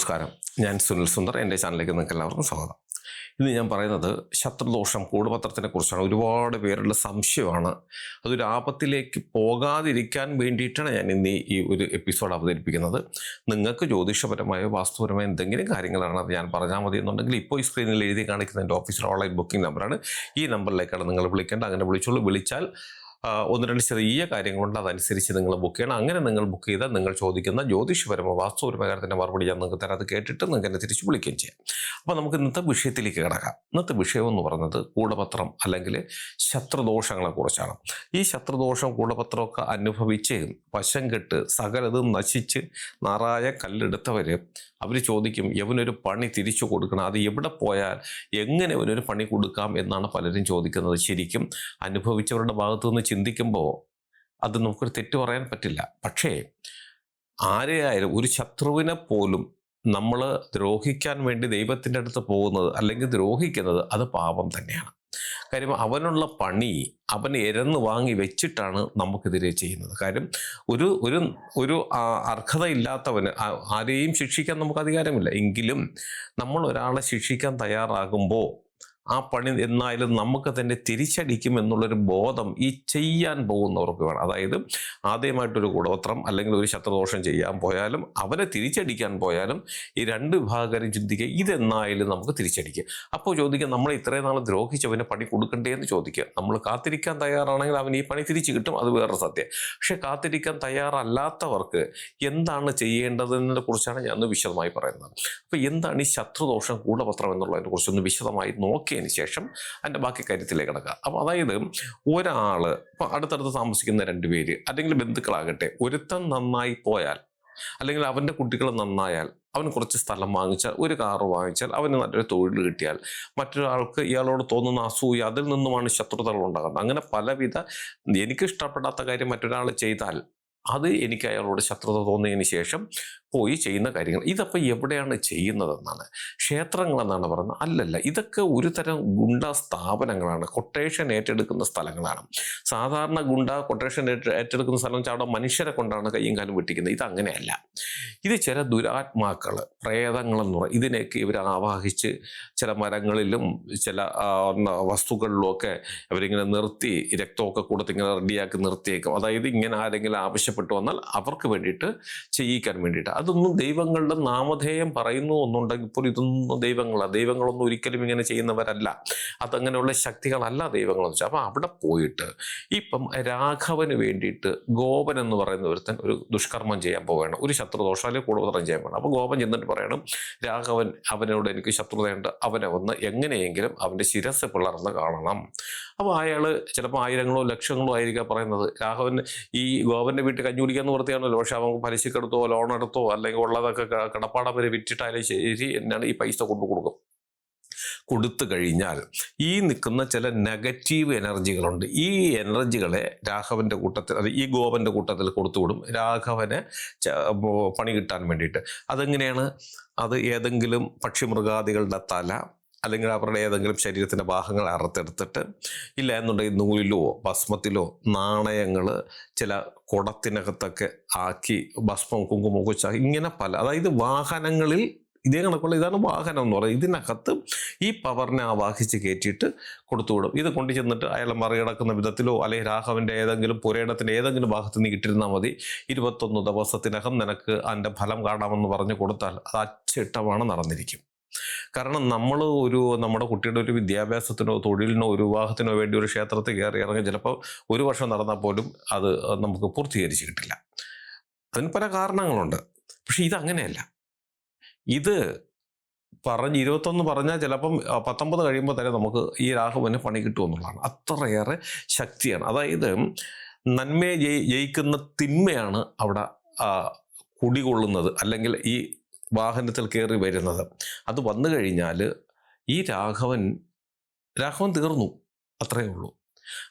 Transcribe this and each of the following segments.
നമസ്കാരം. ഞാൻ സുനിൽ സുന്ദർ. എന്റെ ചാനലിലേക്ക് നിങ്ങൾക്ക് എല്ലാവർക്കും സ്വാഗതം. ഇന്ന് ഞാൻ പറയുന്നത് ശത്രുദോഷം കൂടുപത്രത്തിനെ കുറിച്ചാണ്. ഒരുപാട് പേരുടെ സംശയമാണ്. അതൊരു ആപത്തിലേക്ക് പോകാതിരിക്കാൻ വേണ്ടിയിട്ടാണ് ഞാൻ ഇന്ന് ഈ ഒരു എപ്പിസോഡ് അവതരിപ്പിക്കുന്നത്. നിങ്ങൾക്ക് ജ്യോതിഷപരമായോ വാസ്തുപരമായോ എന്തെങ്കിലും കാര്യങ്ങളാണ് അത് ഞാൻ പറഞ്ഞാൽ മതി എന്നുണ്ടെങ്കിൽ ഇപ്പോൾ ഈ സ്ക്രീനിൽ എഴുതി കാണിക്കുന്ന എന്റെ ഓഫീസിലെ ഓൺലൈൻ ബുക്കിംഗ് നമ്പറാണ്. ഈ നമ്പറിലേക്കാണ് നിങ്ങൾ വിളിക്കേണ്ടത്. അങ്ങനെ വിളിച്ചോളൂ. വിളിച്ചാൽ ഒന്ന് രണ്ട് ചെറിയ കാര്യങ്ങളുണ്ട്. അതനുസരിച്ച് നിങ്ങൾ ബുക്ക് ചെയ്യണം. അങ്ങനെ നിങ്ങൾ ബുക്ക് ചെയ്താൽ നിങ്ങൾ ചോദിക്കുന്ന ജ്യോതിഷപരമോ വാസ്തുപരമോ കാര്യത്തിന്റെ മറുപടി ഞാൻ നിങ്ങൾക്ക് തരാം. അത് കേട്ടിട്ട് നിങ്ങൾക്ക് എന്നെ തിരിച്ച് വിളിക്കുകയും ചെയ്യാം. അപ്പോൾ നമുക്ക് ഇന്നത്തെ വിഷയത്തിലേക്ക് കിടക്കാം. ഇന്നത്തെ വിഷയം എന്ന് പറയുന്നത് കൂടപത്രം അല്ലെങ്കിൽ ശത്രുദോഷങ്ങളെക്കുറിച്ചാണ്. ഈ ശത്രുദോഷം കൂടപത്രമൊക്കെ അനുഭവിച്ച് വശം കെട്ട് സകലതും നശിച്ച് നാറായ കല്ലെടുത്തവർ അവർ ചോദിക്കും എവനൊരു പണി തിരിച്ചു കൊടുക്കണം. അത് എവിടെ പോയാൽ എങ്ങനെ അവനൊരു പണി കൊടുക്കാം? എന്നാണ് പലരും ചോദിക്കുന്നത്. ശരിക്കും അനുഭവിച്ചവരുടെ ഭാഗത്തു നിന്ന് ചിന്തിക്കുമ്പോൾ അത് നമുക്കൊരു തെറ്റ് പറയാൻ പറ്റില്ല. പക്ഷേ ആരെയായാലും ഒരു ശത്രുവിനെ പോലും നമ്മൾ ദ്രോഹിക്കാൻ വേണ്ടി ദൈവത്തിന്റെ അടുത്ത് പോകുന്നത് അല്ലെങ്കിൽ ദ്രോഹിക്കുന്നത് അത് പാപം തന്നെയാണ്. കാര്യം അവനുള്ള പണി അവൻ എരന്ന് വാങ്ങി വെച്ചിട്ടാണ് നമുക്കെതിരെ ചെയ്യുന്നത്. കാര്യം ഒരു ഒരു ഒരു അർഹതയില്ലാത്തവന് ആരെയും ശിക്ഷിക്കാൻ നമുക്ക് അധികാരമില്ല. എങ്കിലും നമ്മൾ ഒരാളെ ശിക്ഷിക്കാൻ തയ്യാറാകുമ്പോൾ ആ പണി എന്നാലും നമുക്ക് തന്നെ തിരിച്ചടിക്കും എന്നുള്ളൊരു ബോധം ഈ ചെയ്യാൻ പോകുന്നവർക്ക് വേണം. അതായത് ആദ്യമായിട്ടൊരു കുടോത്രം അല്ലെങ്കിൽ ഒരു ശത്രുദോഷം ചെയ്യാൻ പോയാലും അവനെ തിരിച്ചടിക്കാൻ പോയാലും ഈ രണ്ട് വിഭാഗക്കാരും ചിന്തിക്കുക ഇതെന്നായാലും നമുക്ക് തിരിച്ചടിക്കുക അപ്പോൾ ചോദിക്കുക നമ്മൾ ഇത്രയും നാൾ ദ്രോഹിച്ചവന് പണി കൊടുക്കണ്ടേ? എന്ന് ചോദിക്കുക. നമ്മൾ കാത്തിരിക്കാൻ തയ്യാറാണെങ്കിൽ അവൻ ഈ പണി തിരിച്ചു കിട്ടും. അത് വേറെ സത്യം. പക്ഷെ കാത്തിരിക്കാൻ തയ്യാറല്ലാത്തവർക്ക് എന്താണ് ചെയ്യേണ്ടതെന്നതിനെ കുറിച്ചാണ് ഞാൻ വിശദമായി പറയുന്നത്. അപ്പോൾ എന്താണ് ഈ ശത്രുദോഷം കൂടപത്രം എന്നുള്ളതിനെ കുറിച്ചൊന്ന് വിശദമായി നോക്കിയതിന് ശേഷം അതിന്റെ ബാക്കി കാര്യത്തിലേക്ക് കിടക്കുക. അപ്പോൾ അതായത് ഒരാൾ ഇപ്പോൾ അടുത്തടുത്ത് താമസിക്കുന്ന രണ്ട് രണ്ടുപേര് അല്ലെങ്കിൽ ബന്ധുക്കളാകട്ടെ ഒരുത്തൻ നന്നായി പോയാൽ അല്ലെങ്കിൽ അവന്റെ കുട്ടികൾ നന്നായാൽ അവന് കുറച്ച് സ്ഥലം വാങ്ങിച്ചാൽ ഒരു കാറ് വാങ്ങിച്ചാൽ അവന് നല്ലൊരു തൊഴിൽ കിട്ടിയാൽ മറ്റൊരാൾക്ക് ഇയാളോട് തോന്നുന്ന അസൂയ അതിൽ നിന്നുമാണ് ശത്രുതകൾ ഉണ്ടാകുന്നത്. അങ്ങനെ പലവിധ എനിക്ക് ഇഷ്ടപ്പെടാത്ത കാര്യം മറ്റൊരാൾ ചെയ്താൽ അത് എനിക്ക് അയാളോട് ശത്രുത തോന്നിയതിന് ശേഷം പോയി ചെയ്യുന്ന കാര്യങ്ങൾ. ഇതപ്പോൾ എവിടെയാണ് ചെയ്യുന്നതെന്നാണ്. ക്ഷേത്രങ്ങളെന്നാണ് പറയുന്നത്. അല്ലല്ല ഇതൊക്കെ ഒരു തരം ഗുണ്ട സ്ഥാപനങ്ങളാണ്. കൊട്ടേഷൻ ഏറ്റെടുക്കുന്ന സ്ഥലങ്ങളാണ്. സാധാരണ ഗുണ്ട കൊട്ടേഷൻ ഏറ്റ- ഏറ്റെടുക്കുന്ന സ്ഥലം വെച്ചാൽ അവിടെ മനുഷ്യരെ കൊണ്ടാണ് കയ്യും കാലും വെട്ടിക്കുന്നത്. ഇത് അങ്ങനെയല്ല ഇത് ചില ദുരാത്മാക്കൾ പ്രേതങ്ങളെന്ന് പറയും ഇതിനെയൊക്കെ ഇവർ ആവാഹിച്ച് ചില മരങ്ങളിലും ചില ആ, ന- വസ്തുക്കളിലും ഒക്കെ അവരിങ്ങനെ നിർത്തി രക്തമൊക്കെ കൊടുത്ത് ഇങ്ങനെ റെഡിയാക്കി നിർത്തിയേക്കും. അതായത് ഇങ്ങനെ ആരെങ്കിലും ആവശ്യപ്പെട്ടു വന്നാൽ അവർക്ക് വേണ്ടിയിട്ട് ചെയ്യിക്കാൻ വേണ്ടിയിട്ട്. അതൊന്നും ദൈവങ്ങളുടെ നാമധേയം പറയുന്നു എന്നുണ്ടെങ്കിൽ പോലും ഇതൊന്നും ദൈവങ്ങളാണ് ദൈവങ്ങളൊന്നും ഒരിക്കലും ഇങ്ങനെ ചെയ്യുന്നവരല്ല. അതങ്ങനെയുള്ള ശക്തികളല്ല ദൈവങ്ങളെന്ന് വെച്ചാൽ അപ്പം അവിടെ പോയിട്ട് ഇപ്പം രാഘവന് വേണ്ടിയിട്ട് ഗോപൻ എന്ന് പറയുന്ന ഒരുത്തൻ ഒരു ദുഷ്കർമ്മം ചെയ്യാൻ പോവുകയാണ്. ഒരു ശത്രുദോഷം അല്ലെങ്കിൽ കൂടുതലും ചെയ്യാൻ പോകണം അപ്പോൾ ഗോപൻ ചെന്നിട്ട് പറയണം രാഘവൻ അവനോട് എനിക്ക് ശത്രുതയുണ്ട് അവനെ ഒന്ന് എങ്ങനെയെങ്കിലും അവന്റെ ശിരസ് പിളർന്ന് കാണണം. അപ്പോൾ അയാൾ ചിലപ്പോൾ ആയിരങ്ങളോ ലക്ഷങ്ങളോ ആയിരിക്കാം പറയുന്നത്. രാഘവൻ ഈ ഗോവന്റെ വീട്ടിൽ കഞ്ഞി കുടിക്കാന്ന് പക്ഷെ അവൻ പലിശക്കെടുത്തോ ലോൺ എടുത്തോ അല്ലെങ്കിൽ ഉള്ളതൊക്കെ കടപ്പാടം വരെ വിറ്റിട്ടായാലും ശരി എന്നാണ് ഈ പൈസ കൊണ്ടു കൊടുക്കും. കൊടുത്തു കഴിഞ്ഞാൽ ഈ നിൽക്കുന്ന ചില നെഗറ്റീവ് എനർജികളുണ്ട്. ഈ എനർജികളെ രാഘവന്റെ കൂട്ടത്തിൽ അത് ഈ ഗോവന്റെ കൂട്ടത്തിൽ കൊടുത്തുവിടും രാഘവന് പണി കിട്ടാൻ വേണ്ടിയിട്ട്. അതെങ്ങനെയാണ്? അത് ഏതെങ്കിലും പക്ഷിമൃഗാദികളുടെ തല അല്ലെങ്കിൽ അവരുടെ ഏതെങ്കിലും ശരീരത്തിന്റെ ഭാഗങ്ങൾ അറുത്തെടുത്തിട്ട് ഇല്ല എന്നുണ്ടെങ്കിൽ നൂലിലോ ഭസ്മത്തിലോ നാണയങ്ങൾ ചില കുടത്തിനകത്തൊക്കെ ആക്കി ഭസ്മം കുങ്കുമം കുച്ച ഇങ്ങനെ പല അതായത് വാഹനങ്ങളിൽ ഇതേ കണക്കുള്ള ഇതാണ് വാഹനം എന്ന് പറയുന്നത്. ഇതിനകത്ത് ഈ പവറിനെ ആവാഹിച്ച് കയറ്റിയിട്ട് കൊടുത്തുവിടും ഇത് കൊണ്ടു ചെന്നിട്ട് അയാളെ മറികടക്കുന്ന വിധത്തിലോ അല്ലെങ്കിൽ രാഘവന്റെ ഏതെങ്കിലും പുരയിടത്തിന്റെ ഏതെങ്കിലും ഭാഗത്ത് നിന്ന് ഇട്ടിരുന്നാൽ മതി. ഇരുപത്തൊന്ന് ദിവസത്തിനകം നിനക്ക് അതിന്റെ ഫലം കാണാമെന്ന് പറഞ്ഞു കൊടുത്താൽ അത് അച്ചിട്ടമാണ് നടന്നിരിക്കും. കാരണം നമ്മൾ ഒരു നമ്മുടെ കുട്ടിയുടെ ഒരു വിദ്യാഭ്യാസത്തിനോ തൊഴിലിനോ ഒരു വിവാഹത്തിനോ വേണ്ടി ഒരു ക്ഷേത്രത്തിൽ കയറി ഇറങ്ങി ചിലപ്പോൾ ഒരു വർഷം നടന്നാൽ പോലും അത് നമുക്ക് പൂർത്തീകരിച്ച് കിട്ടില്ല. അതിന് പല കാരണങ്ങളുണ്ട്. പക്ഷെ ഇതങ്ങനെയല്ല. ഇത് പറഞ്ഞ് ഇരുപത്തൊന്ന് പറഞ്ഞാൽ ചിലപ്പം പത്തൊമ്പത് കഴിയുമ്പോൾ തന്നെ നമുക്ക് ഈ രാഹുവിന് പണി കിട്ടുമെന്നുള്ളതാണ് അത്രയേറെ ശക്തിയാണ്. അതായത് നന്മയെ ജയി ജയിക്കുന്ന തിന്മയാണ് അവിടെ കുടികൊള്ളുന്നത്. അല്ലെങ്കിൽ ഈ വാഹനത്തിൽ കയറി വരുന്നത്. അത് വന്നു കഴിഞ്ഞാൽ ഈ രാഘവൻ രാഘവൻ തീർന്നു. അത്രയേ ഉള്ളൂ.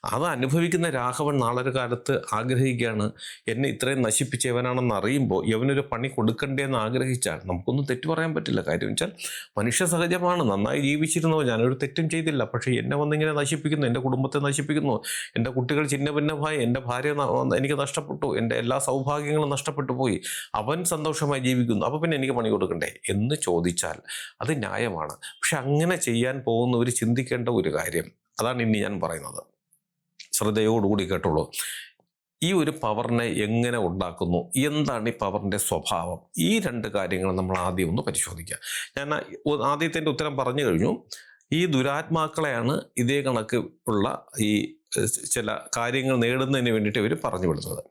അത് അനുഭവിക്കുന്ന രാഘവൻ നാളൊരു കാലത്ത് ആഗ്രഹിക്കുകയാണ് എന്നെ ഇത്രയും നശിപ്പിച്ചവനാണെന്ന് അറിയുമ്പോൾ യവനൊരു പണി കൊടുക്കണ്ടേന്ന് ആഗ്രഹിച്ചാൽ നമുക്കൊന്നും തെറ്റു പറയാൻ പറ്റില്ല. കാര്യം വെച്ചാൽ മനുഷ്യ സഹജമാണ്. നന്നായി ജീവിച്ചിരുന്നോ ഞാനൊരു തെറ്റും ചെയ്തില്ല. പക്ഷേ എന്നെ വന്നിങ്ങനെ നശിപ്പിക്കുന്നു. എന്റെ കുടുംബത്തെ നശിപ്പിക്കുന്നു. എന്റെ കുട്ടികൾ ചിന്ന ഭിന്നമായി എന്റെ ഭാര്യ എനിക്ക് നഷ്ടപ്പെട്ടു. എന്റെ എല്ലാ സൗഭാഗ്യങ്ങളും നഷ്ടപ്പെട്ടു പോയി. അവൻ സന്തോഷമായി ജീവിക്കുന്നു. അപ്പോൾ പിന്നെ എനിക്ക് പണി കൊടുക്കണ്ടേ? എന്ന് ചോദിച്ചാൽ അത് ന്യായമാണ്. പക്ഷെ അങ്ങനെ ചെയ്യാൻ പോകുന്നവർ ചിന്തിക്കേണ്ട ഒരു കാര്യം. അതാണ് ഇനി ഞാൻ പറയുന്നത്. ശ്രദ്ധയോടുകൂടി കേട്ടോളൂ. ഈ ഒരു പവറിനെ എങ്ങനെ ഉണ്ടാക്കുന്നു? എന്താണ് ഈ പവറിന്റെ സ്വഭാവം? ഈ രണ്ട് കാര്യങ്ങൾ നമ്മൾ ആദ്യം ഒന്ന് പരിശോധിക്കുക. ഞാൻ ആദ്യത്തെ ആദ്യത്തിന്റെ ഉത്തരം പറഞ്ഞു കഴിഞ്ഞു. ഈ ദുരാത്മാക്കളെയാണ് ഇതേ കണക്ക് ഉള്ള ഈ ചില കാര്യങ്ങൾ നേടുന്നതിന് വേണ്ടിയിട്ട് ഇവർ പറഞ്ഞു വിടുന്നത്.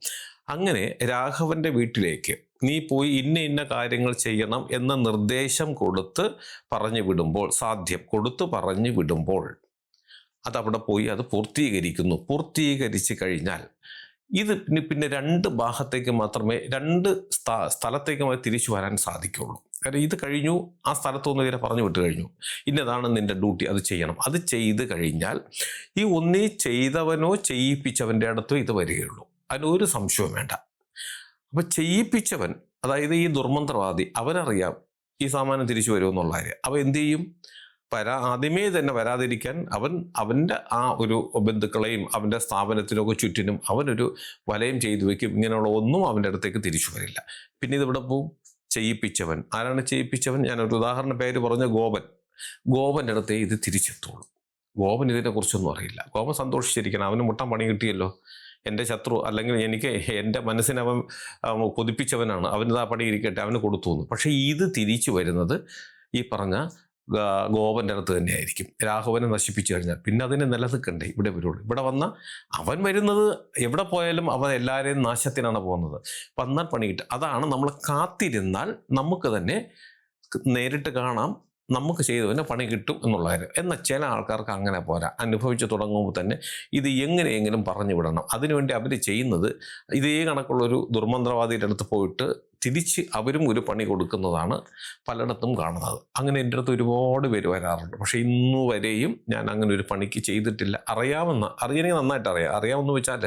അങ്ങനെ രാഘവന്റെ വീട്ടിലേക്ക് നീ പോയി ഇന്ന ഇന്ന കാര്യങ്ങൾ ചെയ്യണം എന്ന നിർദ്ദേശം കൊടുത്ത് പറഞ്ഞു വിടുമ്പോൾ സാധ്യം കൊടുത്ത് പറഞ്ഞു വിടുമ്പോൾ അതവിടെ പോയി അത് പൂർത്തീകരിക്കുന്നു. പൂർത്തീകരിച്ച് കഴിഞ്ഞാൽ ഇത് പിന്നെ പിന്നെ രണ്ട് ഭാഗത്തേക്ക് മാത്രമേ രണ്ട് സ്ഥാ സ്ഥലത്തേക്ക് തിരിച്ചു വരാൻ സാധിക്കുള്ളൂ. കാരണം ഇത് കഴിഞ്ഞു ആ സ്ഥലത്തൊന്നും ഇവരെ പറഞ്ഞു വിട്ട് കഴിഞ്ഞു. ഇന്നതാണ് നിന്റെ ഡ്യൂട്ടി അത് ചെയ്യണം. അത് ചെയ്ത് കഴിഞ്ഞാൽ ഈ ഒന്നേ ചെയ്തവനോ ചെയ്യിപ്പിച്ചവന്റെ അടുത്തോ ഇത് വരികയുള്ളൂ. അതിനൊരു സംശയവും വേണ്ട. അപ്പം ചെയ്യിപ്പിച്ചവൻ അതായത് ഈ ദുർമന്ത്രവാദി അവനറിയാം ഈ സാമാനം തിരിച്ചു വരുമെന്നുള്ള കാര്യം. അപ്പോൾ എന്ത് ചെയ്യും? വരാ ആദ്യമേ തന്നെ വരാതിരിക്കാൻ അവൻ അവന്റെ ആ ഒരു ബന്ധുക്കളെയും അവന്റെ സ്ഥാപനത്തിനൊക്കെ ചുറ്റിനും അവനൊരു വലയം ചെയ്തു വെക്കും. ഇങ്ങനെയുള്ള ഒന്നും അവന്റെ അടുത്തേക്ക് തിരിച്ചു വരില്ല. പിന്നെ ഇതിവിടെ പോവും? ചെയ്യിപ്പിച്ചവൻ. ആരാണ് ചെയ്യിപ്പിച്ചവൻ? ഞാനൊരു ഉദാഹരണ പേര് പറഞ്ഞ ഗോപൻ. ഗോപന്റെ അടുത്തേ ഇത് തിരിച്ചെത്തുള്ളൂ. ഗോപൻ ഇതിനെ കുറിച്ചൊന്നും അറിയില്ല. ഗോപൻ സന്തോഷിച്ചിരിക്കണം. അവന് മുട്ടാൻ പണി കിട്ടിയല്ലോ. എന്റെ ശത്രു അല്ലെങ്കിൽ എനിക്ക് എന്റെ മനസ്സിനെ അവൻ കൊതിപ്പിച്ചവനാണ്. അവന് ആ പണി ഇരിക്കട്ടെ അവന് കൊടുത്തു പക്ഷേ ഇത് തിരിച്ചു വരുന്നത് ഈ പറഞ്ഞ ഗോപന്റെ അടുത്ത് തന്നെയായിരിക്കും. രാഘവനെ നശിപ്പിച്ചു കഴിഞ്ഞാൽ. പിന്നെ അതിനെ നിലനിൽക്കണ്ടേ? ഇവിടെ വരുള്ളൂ. ഇവിടെ വന്ന അവൻ വരുന്നത് എവിടെ പോയാലും അവൻ എല്ലാവരെയും നാശത്തിനാണ് പോകുന്നത്. വന്നാൽ പണി അതാണ് നമ്മൾ കാത്തിരുന്നാൽ നമുക്ക് തന്നെ നേരിട്ട് കാണാം. നമുക്ക് ചെയ്തവന് പണി കിട്ടും എന്നുള്ള കാര്യം. എന്നാൽ ചില ആൾക്കാർക്ക് അങ്ങനെ പോരാ. അനുഭവിച്ച് തുടങ്ങുമ്പോൾ തന്നെ ഇത് എങ്ങനെയെങ്കിലും പറഞ്ഞു വിടണം. അതിനുവേണ്ടി അവർ ചെയ്യുന്നത് ഇതേ കണക്കുള്ളൊരു ദുർമന്ത്രവാദിയുടെ അടുത്ത് പോയിട്ട് തിരിച്ച് അവരും ഒരു പണി കൊടുക്കുന്നതാണ് പലയിടത്തും കാണുന്നത്. അങ്ങനെ എന്റെ അടുത്ത് ഒരുപാട് പേര് വരാറുണ്ട്. പക്ഷേ ഇന്നു വരെയും ഞാൻ അങ്ങനെ ഒരു പണിക്ക് ചെയ്തിട്ടില്ല. അറിയാവുന്ന അറിയണമെങ്കിൽ നന്നായിട്ട് അറിയാം. അറിയാമെന്ന് വെച്ചാൽ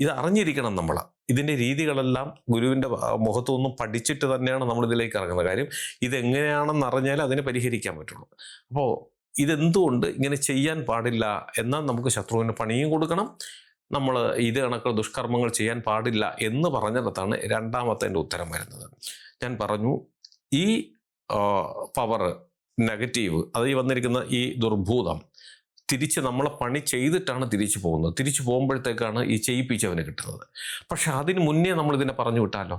ഇത് അറിഞ്ഞിരിക്കണം നമ്മൾ. ഇതിന്റെ രീതികളെല്ലാം ഗുരുവിന്റെ മുഖത്തു നിന്നും പഠിച്ചിട്ട് തന്നെയാണ് നമ്മൾ ഇതിലേക്ക് ഇറങ്ങുന്നത്. കാര്യം ഇതെങ്ങനെയാണെന്ന് അറിഞ്ഞാൽ അതിനെ പരിഹരിക്കാൻ പറ്റുള്ളൂ. അപ്പോൾ ഇതെന്തുകൊണ്ട് ഇങ്ങനെ ചെയ്യാൻ പാടില്ല? എന്നാൽ നമുക്ക് ശത്രുവിന് പണിയും കൊടുക്കണം. നമ്മൾ ഇത് കണക്കുള്ള ദുഷ്കർമ്മങ്ങൾ ചെയ്യാൻ പാടില്ല എന്ന് പറഞ്ഞിടത്താണ് രണ്ടാമത്തെ എന്റെ ഉത്തരം വരുന്നത്. ഞാൻ പറഞ്ഞു ഈ പവർ നെഗറ്റീവ് അത് ഈ വന്നിരിക്കുന്ന ഈ ദുർഭൂതം തിരിച്ച് നമ്മളെ പണി ചെയ്തിട്ടാണ് തിരിച്ചു പോകുന്നത്. തിരിച്ചു പോകുമ്പോഴത്തേക്കാണ് ഈ ചെയ്യിപ്പിച്ചവന് കിട്ടുന്നത്. പക്ഷെ അതിന് മുന്നേ നമ്മൾ ഇതിനെ പറഞ്ഞു വിട്ടാലോ?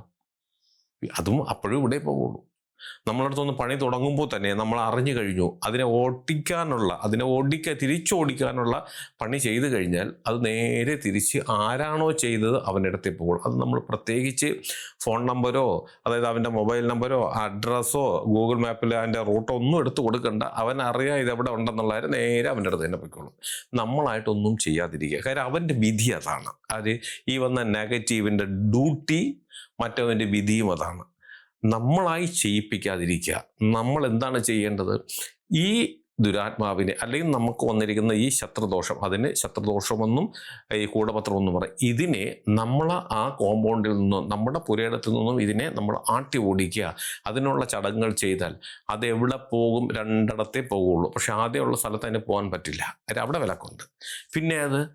അതും അപ്പോഴും ഇവിടെ പോകുള്ളൂ നമ്മളടുത്തൊന്ന് പണി തുടങ്ങുമ്പോൾ തന്നെ നമ്മൾ അറിഞ്ഞു കഴിഞ്ഞു അതിനെ ഓടിക്കാനുള്ള അതിനെ ഓടിക്കാൻ തിരിച്ചോടിക്കാനുള്ള പണി ചെയ്തു കഴിഞ്ഞാൽ അത് നേരെ തിരിച്ച് ആരാണോ ചെയ്തത് അവന്റെ അടുത്ത് പോകുള്ളൂ അത് നമ്മൾ പ്രത്യേകിച്ച് ഫോൺ നമ്പരോ അതായത് അവന്റെ മൊബൈൽ നമ്പരോ അഡ്രസ്സോ ഗൂഗിൾ മാപ്പിൽ അതിന്റെ റൂട്ടോ ഒന്നും എടുത്ത് കൊടുക്കണ്ട. അവൻ അറിയാം ഇത് എവിടെ ഉണ്ടെന്നുള്ള കാര്യം നേരെ അവന്റെ അടുത്ത് തന്നെ പൊയ്ക്കോളും. നമ്മളായിട്ടൊന്നും ചെയ്യാതിരിക്കുക. കാര്യം അവന്റെ വിധി അതാണ്. അത് ഈ വന്ന നെഗറ്റീവിന്റെ ഡ്യൂട്ടി മറ്റവന്റെ വിധിയും അതാണ്. നമ്മളായി ചെയ്യിപ്പിക്കാതിരിക്കുക. നമ്മൾ എന്താണ് ചെയ്യേണ്ടത്? ഈ ദുരാത്മാവിനെ അല്ലെങ്കിൽ നമുക്ക് വന്നിരിക്കുന്ന ഈ ശത്രുദോഷം അതിന് ശത്രുദോഷമെന്നും ഈ കൂടപത്രമെന്നും പറയും. ഇതിനെ നമ്മൾ ആ കോമ്പൗണ്ടിൽ നിന്നും നമ്മുടെ പുരയിടത്തിൽ നിന്നും ഇതിനെ നമ്മൾ ആട്ടി ഓടിക്കുക. അതിനുള്ള ചടങ്ങുകൾ ചെയ്താൽ അത് എവിടെ പോകും? രണ്ടിടത്തേ പോകുള്ളൂ. പക്ഷെ ആദ്യമുള്ള സ്ഥലത്ത് അതിന് പോകാൻ പറ്റില്ല. അവിടെ വിലക്കുണ്ട്. പിന്നെ അത്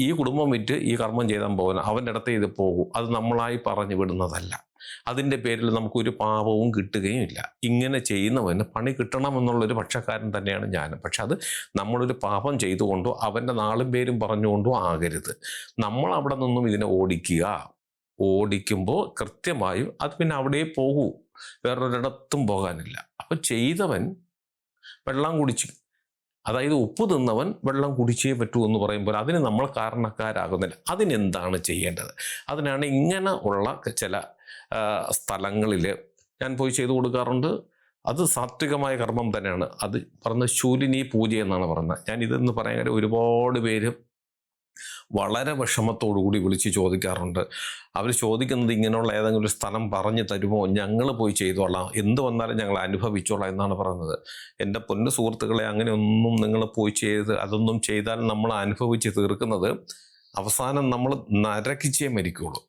ഈ കുടുംബം വിറ്റ് ഈ കർമ്മം ചെയ്താൽ പോകുന്ന അവന്റെ അടുത്തേ ഇത് പോകും. അത് നമ്മളായി പറഞ്ഞു വിടുന്നതല്ല. അതിന്റെ പേരിൽ നമുക്കൊരു പാപവും കിട്ടുകയും ഇല്ല ഇങ്ങനെ ചെയ്യുന്നവന് പണി കിട്ടണമെന്നുള്ളൊരു പക്ഷക്കാരൻ തന്നെയാണ് ഞാൻ പക്ഷെ അത് നമ്മളൊരു പാപം ചെയ്തുകൊണ്ടോ അവന്റെ നാളും പേരും പറഞ്ഞുകൊണ്ടോ ആകരുത്. നമ്മൾ അവിടെ നിന്നും ഇതിനെ ഓടിക്കുക. ഓടിക്കുമ്പോൾ കൃത്യമായും അത് പിന്നെ അവിടെ പോകൂ. വേറൊരിടത്തും പോകാനില്ല. അപ്പം ചെയ്തവൻ വെള്ളം കുടിച്ചു. അതായത് ഉപ്പ് തിന്നവൻ വെള്ളം കുടിച്ചേ പറ്റൂ എന്ന് പറയുമ്പോൾ അതിന് നമ്മൾ കാരണക്കാരാകുന്നില്ല. അതിനെന്താണ് ചെയ്യേണ്ടത്? അതിനാണ് ഇങ്ങനെ ഉള്ള ചില സ്ഥലങ്ങളിൽ ഞാൻ പോയി ചെയ്തു കൊടുക്കാറുണ്ട്. അത് സാത്വികമായ കർമ്മം തന്നെയാണ്. അത് പറഞ്ഞ ശൂലിനി പൂജ എന്നാണ് പറയുന്നത്. ഞാൻ ഇതെന്ന് പറയാൻ ഒരുപാട് പേര് വളരെ കൂടി വിളിച്ച് ചോദിക്കാറുണ്ട്. അവർ ചോദിക്കുന്നത് ഇങ്ങനെയുള്ള ഏതെങ്കിലും സ്ഥലം പറഞ്ഞു തരുമോ? ഞങ്ങൾ പോയി ചെയ്തോളാം. എന്ത് വന്നാലും ഞങ്ങൾ അനുഭവിച്ചോളാം എന്നാണ് പറയുന്നത്. എന്റെ പൊന്നു സുഹൃത്തുക്കളെ അങ്ങനെയൊന്നും നിങ്ങൾ പോയി ചെയ്ത് അതൊന്നും ചെയ്താൽ നമ്മൾ അനുഭവിച്ച് തീർക്കുന്നത് അവസാനം നമ്മൾ നരകിച്ചേ മരിക്കുള്ളൂ.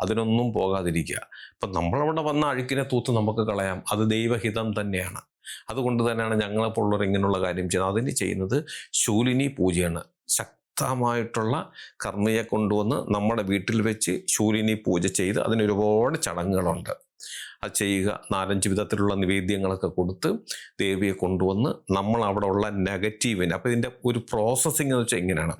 അതിനൊന്നും പോകാതിരിക്കുക. ഇപ്പം നമ്മളവിടെ വന്ന അഴുക്കിനെ തൂത്ത് നമുക്ക് കളയാം. അത് ദൈവഹിതം തന്നെയാണ്. അതുകൊണ്ട് തന്നെയാണ് ഞങ്ങളെപ്പോലുള്ളവർ ഇങ്ങനെയുള്ള കാര്യം ചെയ്യുന്നത്. അതിന് ചെയ്യുന്നത് ശൂലിനി പൂജയാണ്. ശക്തമായിട്ടുള്ള കർമ്മിയെ കൊണ്ടുവന്ന് നമ്മുടെ വീട്ടിൽ വെച്ച് ശൂലിനി പൂജ ചെയ്ത് അതിന് ഒരുപാട് ചടങ്ങുകളുണ്ട്. അത് ചെയ്യുക. നാലഞ്ച് വിധത്തിലുള്ള നിവേദ്യങ്ങളൊക്കെ കൊടുത്ത് ദേവിയെ കൊണ്ടുവന്ന് നമ്മൾ അവിടെ ഉള്ള നെഗറ്റീവിന് അപ്പോൾ ഇതിന്റെ ഒരു പ്രോസസ്സിങ് എന്ന് വെച്ചാൽ എങ്ങനെയാണ്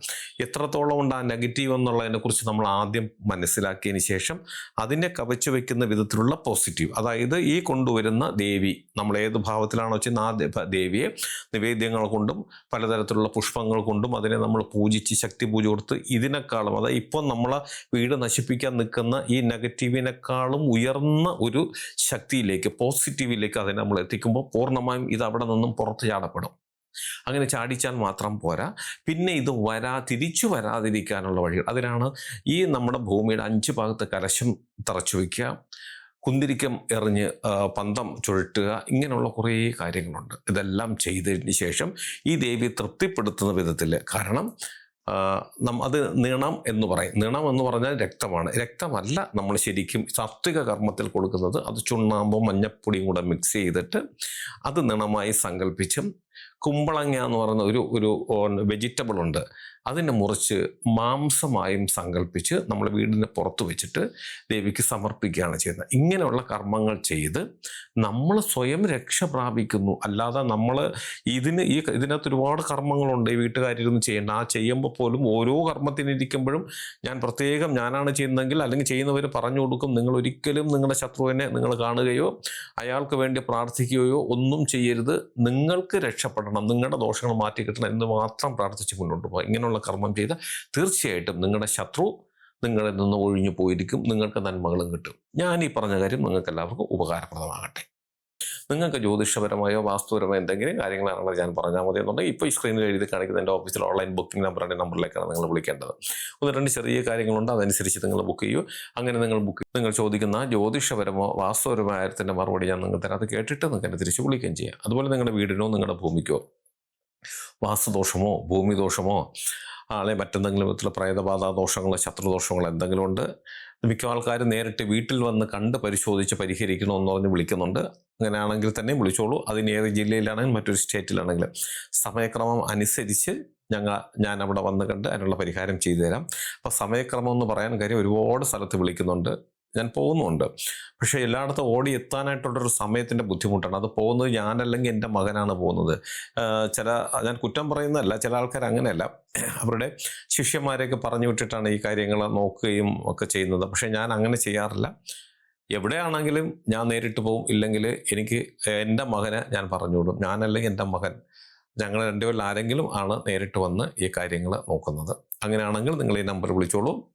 എത്രത്തോളം ഉണ്ട് ആ നെഗറ്റീവ് എന്നുള്ളതിനെക്കുറിച്ച് നമ്മൾ ആദ്യം മനസ്സിലാക്കിയതിന് ശേഷം അതിനെ കവച്ചു വയ്ക്കുന്ന വിധത്തിലുള്ള പോസിറ്റീവ് അതായത് ഈ കൊണ്ടുവരുന്ന ദേവി നമ്മൾ ഏത് ഭാവത്തിലാണോ ചെയ്യുന്ന ആ ദേവിയെ നിവേദ്യങ്ങൾ കൊണ്ടും പലതരത്തിലുള്ള പുഷ്പങ്ങൾ കൊണ്ടും അതിനെ നമ്മൾ പൂജിച്ച് ശക്തി പൂജ കൊടുത്ത് ഇതിനേക്കാളും അതായത് ഇപ്പം നമ്മൾ വീട് നശിപ്പിക്കാൻ നിൽക്കുന്ന ഈ നെഗറ്റീവിനേക്കാളും ഉയർന്ന ഒരു ശക്തിയിലേക്ക് പോസിറ്റീവിലേക്ക് അതിനെ നമ്മൾ എത്തിക്കുമ്പോൾ പൂർണമായും ഇത് അവിടെ നിന്നും പുറത്ത് ചാടപ്പെടും. അങ്ങനെ ചാടിച്ചാൽ മാത്രം പോരാ. പിന്നെ ഇത് വരാ തിരിച്ചു വരാതിരിക്കാനുള്ള വഴികൾ. അതിനാണ് ഈ നമ്മുടെ ഭൂമിയുടെ അഞ്ച് ഭാഗത്ത് കലശം തറച്ചു വയ്ക്കുക കുന്തിരിക്കം എറിഞ്ഞ് പന്തം ചുഴറ്റുക ഇങ്ങനെയുള്ള കുറേ കാര്യങ്ങളുണ്ട്. ഇതെല്ലാം ചെയ്തതിന് ശേഷം ഈ ദേവി തൃപ്തിപ്പെടുത്തുന്ന വിധത്തിൽ കാരണം അത് നിണം എന്ന് പറയും. നിണം എന്ന് പറഞ്ഞാൽ രക്തമാണ്. രക്തമല്ല നമ്മൾ ശരിക്കും സാത്വിക കർമ്മത്തിൽ കൊടുക്കുന്നത്. അത് ചുണ്ണാമ്പും മഞ്ഞപ്പൊടിയും കൂടെ മിക്സ് ചെയ്തിട്ട് അത് നിണമായി സങ്കല്പിച്ചും കുമ്പളങ്ങ എന്ന് പറയുന്ന ഒരു ഒരു വെജിറ്റബിൾ ഉണ്ട്. അതിനെ മുറിച്ച് മാംസമായും സങ്കല്പിച്ച് നമ്മൾ വീടിന് പുറത്ത് വെച്ചിട്ട് ദേവിക്ക് സമർപ്പിക്കുകയാണ് ചെയ്യുന്നത്. ഇങ്ങനെയുള്ള കർമ്മങ്ങൾ ചെയ്ത് നമ്മൾ സ്വയം രക്ഷ പ്രാപിക്കുന്നു. അല്ലാതെ നമ്മൾ ഇതിന് ഈ ഇതിനകത്ത് ഒരുപാട് കർമ്മങ്ങളുണ്ട്. ഈ വീട്ടുകാരിരുന്ന് ചെയ്യേണ്ട ആ ചെയ്യുമ്പോൾ പോലും ഓരോ കർമ്മത്തിനിരിക്കുമ്പോഴും ഞാൻ പ്രത്യേകം ഞാനാണ് ചെയ്യുന്നതെങ്കിൽ അല്ലെങ്കിൽ ചെയ്യുന്നവർ പറഞ്ഞു കൊടുക്കും. നിങ്ങൾ ഒരിക്കലും നിങ്ങളുടെ ശത്രുവിനെ നിങ്ങൾ കാണുകയോ അയാൾക്ക് വേണ്ടി പ്രാർത്ഥിക്കുകയോ ഒന്നും ചെയ്യരുത്. നിങ്ങൾക്ക് രക്ഷപ്പെടണം. നിങ്ങളുടെ ദോഷങ്ങൾ മാറ്റി കിട്ടണം എന്ന് മാത്രം പ്രാർത്ഥിച്ച് മുന്നോട്ട് പോകുക ഇങ്ങനെയുള്ള കർമ്മം ചെയ്ത് തീർച്ചയായിട്ടും നിങ്ങളുടെ ശത്രു നിങ്ങളിൽ നിന്ന് ഒഴിഞ്ഞു പോയിരിക്കും. നിങ്ങൾക്ക് നന്മകളും കിട്ടും. ഞാൻ ഈ പറഞ്ഞ കാര്യം നിങ്ങൾക്ക് എല്ലാവർക്കും ഉപകാരപ്രദമാകട്ടെ. നിങ്ങൾക്ക് ജ്യോതിഷപരമായോ വാസ്തുപരമായോ എന്തെങ്കിലും കാര്യങ്ങളാണെന്ന് ഞാൻ പറഞ്ഞാൽ മതി എന്നുണ്ടെങ്കിൽ ഇപ്പോൾ ഈ സ്ക്രീനിൽ എഴുതി കാണിക്കുന്ന എന്റെ ഓഫീസിൽ ഓൺലൈൻ ബുക്കിംഗ് നമ്പറിന്റെ നമ്പറിലേക്കാണ് നിങ്ങൾ വിളിക്കേണ്ടത്. ഒന്ന് രണ്ട് ചെറിയ കാര്യങ്ങളുണ്ട്. അതനുസരിച്ച് നിങ്ങൾ ബുക്ക് ചെയ്യൂ. അങ്ങനെ നിങ്ങൾ ബുക്ക് നിങ്ങൾ ചോദിക്കുന്ന ജ്യോതിഷപരമോ വാസ്തുപരമോ കാര്യത്തിന്റെ മറുപടി ഞാൻ നിങ്ങൾക്ക് തരാം. അത് കേട്ടിട്ട് നിങ്ങൾക്ക് എന്നെ തിരിച്ച് വിളിക്കുകയും ചെയ്യാം. അതുപോലെ നിങ്ങളുടെ വീടിനോ നിങ്ങളുടെ ഭൂമിക്കോ വാസ്തുദോഷമോ ഭൂമിദോഷമോ അല്ലെങ്കിൽ മറ്റെന്തെങ്കിലും വിധത്തിലുള്ള പ്രേതബാധ ദോഷങ്ങളോ ശത്രുദോഷങ്ങളോ എന്തെങ്കിലും ഉണ്ട് മിക്ക ആൾക്കാരും നേരിട്ട് വീട്ടിൽ വന്ന് കണ്ട് പരിശോധിച്ച് പരിഹരിക്കണമെന്ന് പറഞ്ഞ് വിളിക്കുന്നുണ്ട്. അങ്ങനെയാണെങ്കിൽ തന്നെ വിളിച്ചോളൂ. അതിന് ഏത് ജില്ലയിലാണെങ്കിലും മറ്റൊരു സ്റ്റേറ്റിലാണെങ്കിലും. സമയക്രമം അനുസരിച്ച് ഞങ്ങൾ ഞാൻ അവിടെ വന്ന് കണ്ട് അതിനുള്ള പരിഹാരം ചെയ്തു തരാം അപ്പോൾ സമയക്രമം എന്ന് പറയാൻ കാര്യം ഒരുപാട് സ്ഥലത്ത് വിളിക്കുന്നുണ്ട്. ഞാൻ പോകുന്നുണ്ട്. പക്ഷേ എല്ലായിടത്തും ഓടി എത്താനായിട്ടുള്ളൊരു സമയത്തിന്റെ ബുദ്ധിമുട്ടാണ്. അത് പോകുന്നത് ഞാനല്ലെങ്കിൽ എന്റെ മകനാണ് പോകുന്നത്. ചില ഞാൻ കുറ്റം പറയുന്നതല്ല ചില ആൾക്കാർ അങ്ങനെയല്ല. അവരുടെ ശിഷ്യന്മാരെയൊക്കെ പറഞ്ഞു വിട്ടിട്ടാണ് ഈ കാര്യങ്ങൾ നോക്കുകയും ഒക്കെ ചെയ്യുന്നത്. പക്ഷേ ഞാൻ അങ്ങനെ ചെയ്യാറില്ല. എവിടെയാണെങ്കിലും ഞാൻ നേരിട്ട് പോകും. ഇല്ലെങ്കിൽ എനിക്ക് എന്റെ മകനെ ഞാൻ പറഞ്ഞു വിടും. ഞാനല്ലെങ്കിൽ എന്റെ മകൻ. ഞങ്ങൾ രണ്ടുപേരിൽ ആരെങ്കിലും ആണ് നേരിട്ട് വന്ന് ഈ കാര്യങ്ങൾ നോക്കുന്നത്. അങ്ങനെയാണെങ്കിൽ നിങ്ങൾ ഈ നമ്പർ വിളിച്ചോളൂ.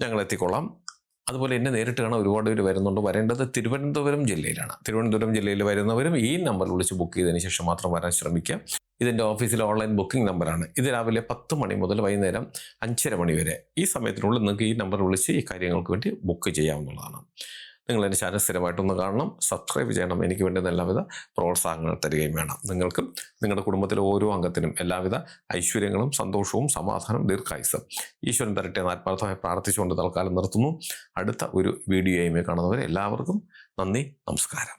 ഞങ്ങൾ എത്തിക്കൊള്ളാം. അതുപോലെ എന്നെ നേരിട്ട് കാണാൻ ഒരുപാട് പേര് വരുന്നുണ്ട്. വരേണ്ടത് തിരുവനന്തപുരം ജില്ലയിലാണ്. തിരുവനന്തപുരം ജില്ലയിൽ വരുന്നവരും ഈ നമ്പർ വിളിച്ച് ബുക്ക് ചെയ്തതിന് ശേഷം മാത്രം വരാൻ ശ്രമിക്കുക. ഇതിന്റെ ഓഫീസിലെ ഓൺലൈൻ ബുക്കിംഗ് നമ്പറാണ് ഇത് രാവിലെ പത്ത് മണി മുതൽ വൈകുന്നേരം അഞ്ചര മണി വരെ. ഈ സമയത്തിനുള്ളിൽ നിങ്ങൾക്ക് ഈ നമ്പർ വിളിച്ച് ഈ കാര്യങ്ങൾക്ക് വേണ്ടി ബുക്ക് ചെയ്യാവുന്നതാണ്. നിങ്ങൾ എന്റെ ചാനൽ സ്ഥിരമായിട്ടൊന്ന് കാണണം. സബ്സ്ക്രൈബ് ചെയ്യണം. എനിക്ക് വേണ്ടി എല്ലാവിധ പ്രോത്സാഹനങ്ങൾ തരികയും വേണം. നിങ്ങൾക്കും നിങ്ങളുടെ കുടുംബത്തിലെ ഓരോ അംഗത്തിനും എല്ലാവിധ ഐശ്വര്യങ്ങളും സന്തോഷവും സമാധാനം ദീർഘായുസം ഈശ്വരൻ തരട്ടെ എന്ന് ആത്മാർത്ഥമായി പ്രാർത്ഥിച്ചുകൊണ്ട് തൽക്കാലം നിർത്തുന്നു. അടുത്ത ഒരു വീഡിയോയുമായി കാണുന്നവരെ എല്ലാവർക്കും നന്ദി നമസ്കാരം.